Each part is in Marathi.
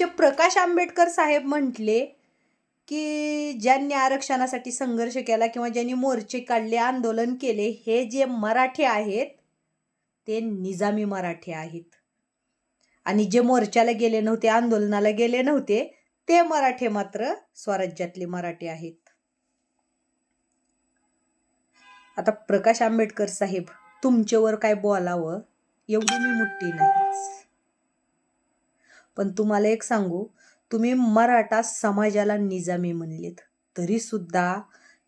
जे प्रकाश आंबेडकर साहेब म्हटले की ज्यांनी आरक्षणासाठी संघर्ष केला किंवा ज्यांनी मोर्चे काढले आंदोलन केले हे जे मराठे आहेत ते निजामी मराठे आहेत. आणि जे मोर्चाला गेले नव्हते आंदोलनाला गेले नव्हते ते मराठे मात्र स्वराज्यातले मराठे आहेत. आता प्रकाश आंबेडकर साहेब तुमच्यावर काय बोलावं? एवढी मी मुठी नाहीच. पण तुम्हाला एक सांगू तुम्ही मराठा समाजाला निजामी म्हणलेत. तरीसुद्धा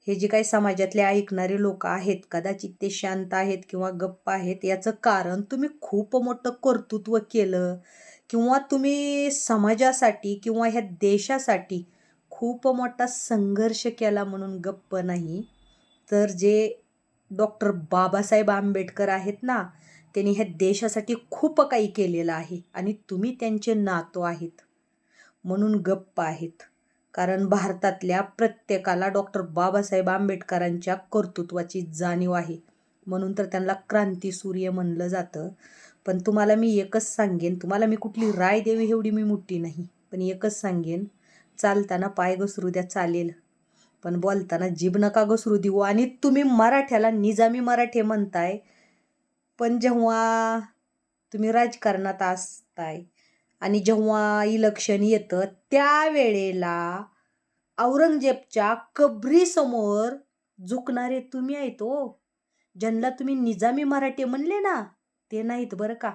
हे जे काही समाजातले ऐकणारे लोक आहेत कदाचित ते शांत आहेत किंवा गप्प आहेत याचं कारण तुम्ही खूप मोठं कर्तृत्व केलं किंवा तुम्ही समाजासाठी किंवा ह्या देशासाठी खूप मोठा संघर्ष केला म्हणून गप्प नाही. तर जे डॉक्टर बाबासाहेब आंबेडकर आहेत ना त्यांनी ह्या देशासाठी खूप काही केलेलं आहे आणि तुम्ही त्यांचे नातो आहेत. म्हणून गप्प आहेत. कारण भारतातल्या प्रत्येकाला डॉक्टर बाबासाहेब आंबेडकरांच्या कर्तृत्वाची जाणीव आहे. म्हणून तर त्यांना क्रांतीसूर्य म्हणलं जातं. पण तुम्हाला मी एकच सांगेन तुम्हाला मी कुठली राय देवी एवढी मी मोठी नाही. पण एकच सांगेन चालताना पाय घसरू द्या चालेल. पण बोलताना जीभ नका घसरू देऊ. आणि तुम्ही मराठ्याला निजामी मराठे म्हणताय पण जेव्हा तुम्ही राजकारणात असताय आणि जेव्हा इलेक्शन येतं त्यावेळेला औरंगजेबच्या कबरीसमोर झुकणारे तुम्ही आहेत ओ ज्यांना तुम्ही निजामी मराठे म्हणले ना ते नाहीत बरं का.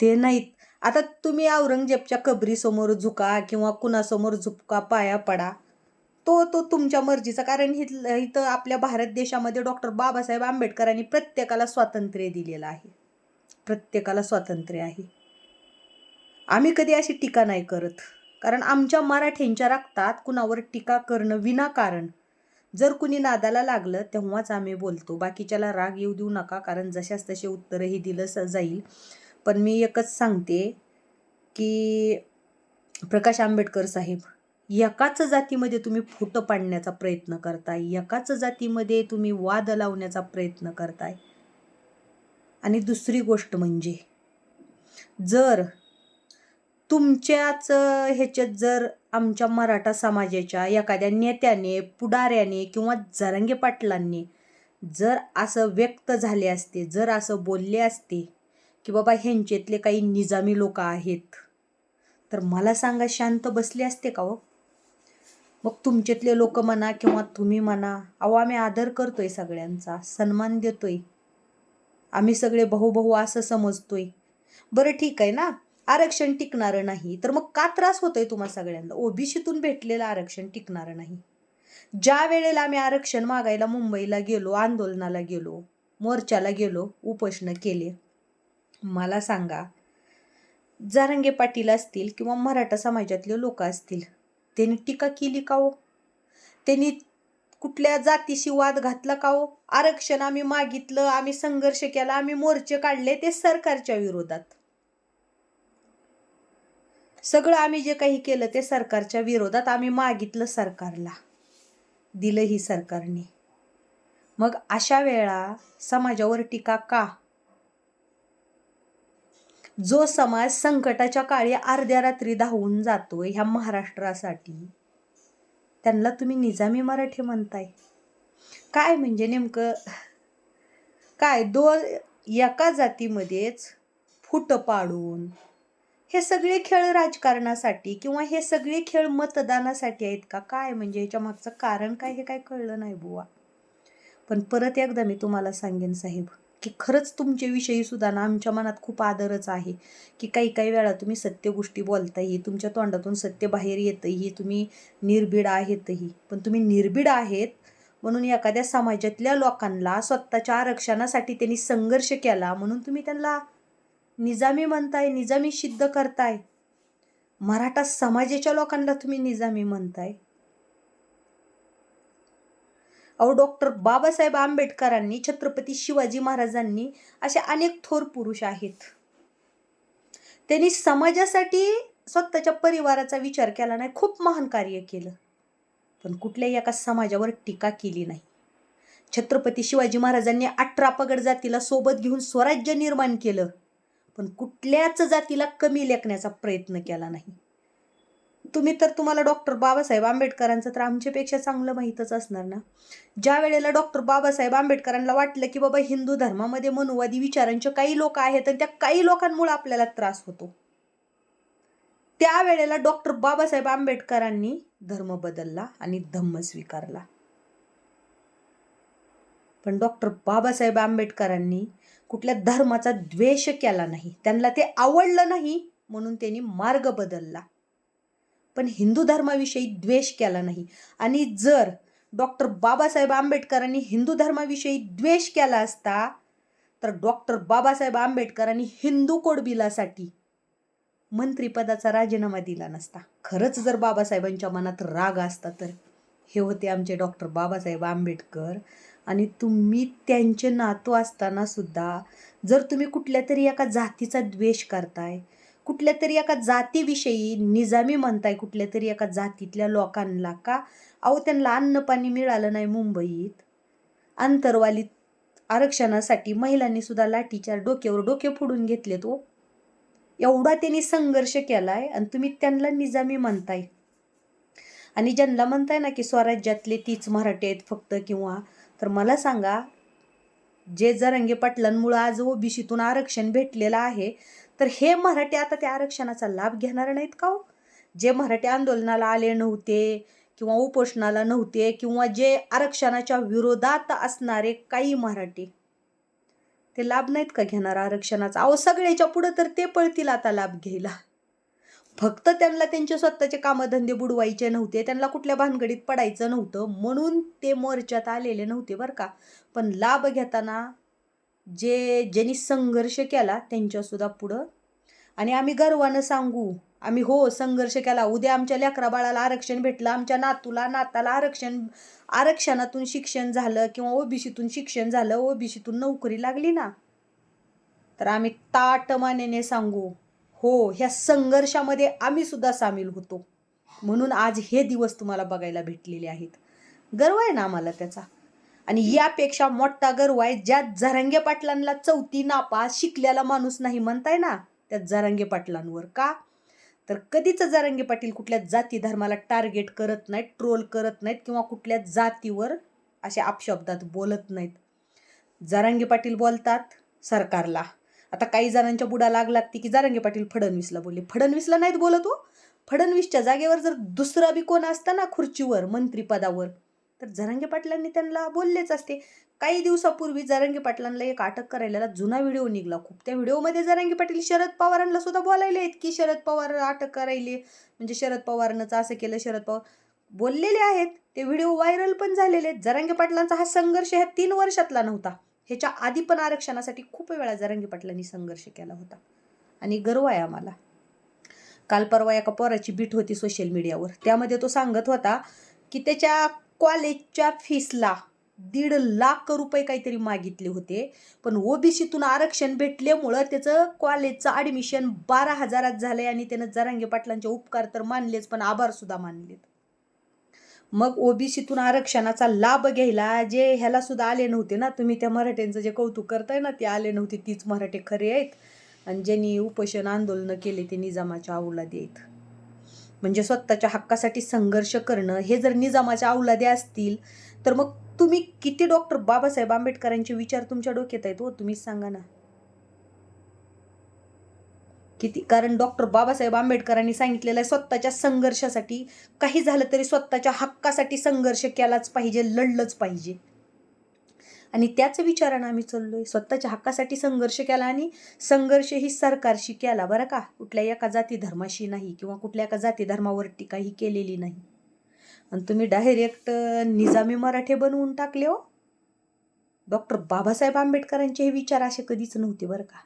ते नाहीत. आता तुम्ही औरंगजेबच्या कबरीसमोर झुका किंवा कुणासमोर झुपका पाया पडा. तो तो तुमच्या मर्जीचा. कारण इथलं इथं आपल्या भारत देशामध्ये डॉक्टर बाबासाहेब आंबेडकरांनी प्रत्येकाला स्वातंत्र्य दिलेलं आहे. प्रत्येकाला स्वातंत्र्य आहे. आम्ही कधी अशी टीका नाही करत. कारण आमच्या मराठ्यांच्या रक्तात कुणावर टीका करणं विनाकारण. जर कुणी नादाला लागलं तेव्हाच आम्ही बोलतो. बाकीच्याला राग येऊ देऊ नका. कारण जशाच तसे उत्तरही दिलं जाईल. पण मी एकच सांगते की प्रकाश आंबेडकर साहेब एकाच जातीमध्ये तुम्ही फोटो पाडण्याचा प्रयत्न करताय एकाच जातीमध्ये तुम्ही वाद लावण्याचा प्रयत्न करताय. आणि दुसरी गोष्ट म्हणजे जर तुमच्याच ह्याच्यात जर आमच्या मराठा समाजाच्या एखाद्या नेत्याने पुढाऱ्याने किंवा जरंगे पाटलांनी जर असं व्यक्त झाले असते जर असं बोलले असते की बाबा ह्यांच्यातले काही निजामी लोक आहेत. तर मला सांगा शांत बसले असते का हो? मग तुमच्यातले लोक म्हणा किंवा तुम्ही म्हणा अहो आम्ही आदर करतोय सगळ्यांचा सन्मान देतोय. आम्ही सगळे भाऊ भाऊ असं समजतोय. बरं ठीक आहे ना? आरक्षण टिकणारं नाही. तर मग का त्रास होतोय तुम्हाला सगळ्यांना? ओबीसीतून भेटलेलं आरक्षण टिकणारं नाही. ज्या वेळेला आम्ही आरक्षण मागायला मुंबईला गेलो आंदोलनाला गेलो मोर्चाला गेलो उपोषणं केले मला सांगा जारंगे पाटील असतील किंवा मराठा समाजातले लोक असतील त्यांनी टीका केली का हो? त्यांनी कुठल्या जातीशी वाद घातला का हो? आरक्षण आम्ही मागितलं आम्ही संघर्ष केला आम्ही मोर्चे काढले ते सरकारच्या विरोधात. सगळं आम्ही जे काही केलं ते सरकारच्या विरोधात आम्ही मागितलं सरकारला. दिलं ही सरकारने. मग अशा वेळा समाजावर टीका का? जो समाज संकटाच्या काळी अर्ध्या रात्री धावून जातोय ह्या महाराष्ट्रासाठी त्यांना तुम्ही निजामी मराठी म्हणताय. काय म्हणजे नेमकं? काय दोन एका जातीमध्येच फुट पाडून हे सगळे खेळ राजकारणासाठी किंवा हे सगळे खेळ मतदानासाठी आहेत का? काय म्हणजे याच्या मागचं कारण काय हे काय कळलं नाही बुवा. पण परत एकदा मी तुम्हाला सांगेन साहेब की खरंच तुमच्याविषयी सुद्धा ना आमच्या मनात खूप आदरच आहे की काही काही वेळा तुम्ही सत्य गोष्टी बोलताही तुमच्या तोंडातून सत्य बाहेर येतही तुम्ही निर्भीड आहेतही. पण तुम्ही निर्भीड आहेत म्हणून एखाद्या समाजातल्या लोकांना स्वतःच्या आरक्षणासाठी त्यांनी संघर्ष केला म्हणून तुम्ही त्यांना निजामी म्हणताय निजामी सिद्ध करताय. मराठा समाजाच्या लोकांना तुम्ही निजामी म्हणताय. अहो डॉक्टर बाबासाहेब आंबेडकरांनी छत्रपती शिवाजी महाराजांनी असे अनेक थोर पुरुष आहेत. त्यांनी समाजासाठी स्वतःच्या परिवाराचा विचार केला नाही खूप महान कार्य केलं. पण कुठल्याही एका समाजावर टीका केली नाही. छत्रपती शिवाजी महाराजांनी अठरा पगड जातीला सोबत घेऊन स्वराज्य निर्माण केलं. पण कुठल्याच जातीला कमी लेखण्याचा प्रयत्न केला नाही. तुम्ही तर तुम्हाला डॉक्टर बाबासाहेब आंबेडकरांचं तर आमच्यापेक्षा चांगलं माहीतच असणार ना. ज्या वेळेला डॉक्टर बाबासाहेब आंबेडकरांना वाटलं की बाबा हिंदू धर्मामध्ये मनुवादी विचारांचे काही लोक आहेत आणि त्या काही लोकांमुळे आपल्याला त्रास होतो. त्यावेळेला डॉक्टर बाबासाहेब आंबेडकरांनी धर्म बदलला आणि धम्म स्वीकारला. पण डॉक्टर बाबासाहेब आंबेडकरांनी कुठल्या धर्माचा द्वेष केला नाही. त्यांना ते आवडलं नाही म्हणून त्यांनी मार्ग बदलला. पण हिंदू धर्माविषयी द्वेष केला नाही. आणि जर डॉक्टर बाबासाहेब आंबेडकरांनी हिंदू धर्माविषयी द्वेष केला असता तर डॉक्टर बाबासाहेब आंबेडकरांनी हिंदू कोड बिलासाठी मंत्रिपदाचा राजीनामा दिला नसता. खरंच जर बाबासाहेबांच्या मनात राग असता तर. हे होते आमचे डॉक्टर बाबासाहेब आंबेडकर. आणि तुम्ही त्यांचे नातू असताना सुद्धा जर तुम्ही कुठल्या तरी एका जातीचा द्वेष करताय कुठल्या तरी एका जातीविषयी निजामी म्हणताय कुठल्या तरी एका जातीतल्या लोकांना का? अहो त्यांना अन्न पाणी मिळालं नाही मुंबईत. अंतरवालीत आरक्षणासाठी महिलांनी सुद्धा लाठीच्या डोक्यावर डोके फोडून घेतले तो हो. एवढा त्यांनी संघर्ष केलाय आणि तुम्ही त्यांना निजामी म्हणताय. आणि ज्यांना म्हणताय ना की स्वराज्यातले तीच मराठी आहेत फक्त किंवा तर मला सांगा जे जरंगे पाटलांमुळं आज ओबीसीतून आरक्षण भेटलेलं आहे तर हे मराठी आता त्या आरक्षणाचा लाभ घेणार नाहीत का हो? जे मराठी आंदोलनाला आले नव्हते किंवा उपोषणाला नव्हते किंवा जे आरक्षणाच्या विरोधात असणारे काही मराठी ते लाभ नाहीत का घेणार आरक्षणाचा? अहो सगळ्याच्या पुढं तर ते पळतील आता लाभ घ्यायला. फक्त त्यांना त्यांचे स्वतःचे कामधंदे बुडवायचे नव्हते त्यांना कुठल्या भानगडीत पडायचं नव्हतं म्हणून ते मोर्चात आलेले नव्हते बरं का. पण लाभ घेताना जे ज्यांनी संघर्ष केला त्यांच्यासुद्धा पुढं. आणि आम्ही गर्वानं सांगू आम्ही हो संघर्ष केला. उद्या आमच्या लेकरा बाळाला आरक्षण भेटलं आमच्या नातूला नाताला आरक्षण आरक्षणातून शिक्षण झालं किंवा ओबीसीतून शिक्षण झालं ओबीसीतून नोकरी लागली ना. तर आम्ही ताटमानेने सांगू हो ह्या संघर्षामध्ये आम्ही सुद्धा सामील होतो. म्हणून आज हे दिवस तुम्हाला बघायला भेटलेले आहेत. गर्व आहे ना आम्हाला त्याचा? आणि यापेक्षा मोठा गर्व आहे ज्या जरांगे पाटलांना चौथी नापास शिकलेला माणूस नाही म्हणताय ना त्या जरांगे पाटलांवर का? तर कधीच जरांगे पाटील कुठल्या जाती धर्माला टार्गेट करत नाहीत ट्रोल करत नाहीत किंवा कुठल्या जातीवर अशा अपशब्दात बोलत नाहीत. जरांगे पाटील बोलतात सरकारला. आता काही जणांच्या बुडा लाग लागते की जारंगे पाटील फडणवीसला बोलले. फडणवीसला नाहीत बोलत हो. फडणवीसच्या जागेवर जर दुसरा बी कोण असता ना खुर्चीवर मंत्रिपदावर तर झरंगे पाटलांनी त्यांना बोललेच असते. काही दिवसापूर्वी जरांगे पाटलांना एक अटक करायला जुना व्हिडिओ निघला. खूप त्या व्हिडिओमध्ये जरांगे पाटील शरद पवारांना सुद्धा बोलायले आहेत की शरद पवार अटक करायले. म्हणजे शरद पवारांनंच असं केलं शरद पवार बोललेले आहेत. ते व्हिडिओ व्हायरल पण झालेले आहेत. जरांगे पाटलांचा हा संघर्ष ह्या तीन वर्षातला नव्हता. ह्याच्या आधी पण आरक्षणासाठी खूप वेळा जरांगे पाटलांनी संघर्ष केला होता. आणि गर्व आहे आम्हाला. काल परवा एका पोराची बीट होती सोशल मीडियावर. त्यामध्ये तो सांगत होता की त्याच्या कॉलेजच्या फीसला दीड लाख रुपये काहीतरी मागितले होते. पण ओबीसीतून आरक्षण भेटल्यामुळं त्याचं कॉलेजचं ॲडमिशन बारा हजारात झालंय आणि त्यानं जरांगे पाटलांचे उपकार तर मानलेच पण आभारसुद्धा मानलेत. मग ओबीसीतून आरक्षणाचा लाभ घ्यायला जे ह्याला सुद्धा आले नव्हते ना तुम्ही त्या मराठ्यांचं जे कौतुक करताय ना ते आले नव्हते. तीच मराठे खरे आहेत. आणि ज्यांनी उपोषण आंदोलनं केले ते निजामाच्या अवलादी आहेत म्हणजे स्वतःच्या हक्कासाठी संघर्ष करणं हे जर निजामाच्या औलादे असतील तर मग तुम्ही किती डॉक्टर बाबासाहेब आंबेडकरांचे विचार तुमच्या डोक्यात आहेत हो? तुम्हीच सांगा ना. किती कारण डॉक्टर बाबासाहेब आंबेडकरांनी सांगितलेलं आहे स्वतःच्या संघर्षासाठी काही झालं तरी स्वतःच्या हक्कासाठी संघर्ष केलाच पाहिजे लढलंच पाहिजे. आणि त्याच विचारानं आम्ही चाललो आहे स्वतःच्या हक्कासाठी संघर्ष केला आणि संघर्ष ही सरकारशी केला. बरं का? कुठल्या एका जाती धर्माशी नाही किंवा कुठल्या एका जाती धर्मावर टीकाही केलेली नाही. आणि तुम्ही डायरेक्ट निजामी मराठे बनवून टाकले हो. डॉक्टर बाबासाहेब आंबेडकरांचे हे विचार असे कधीच नव्हते बरं का?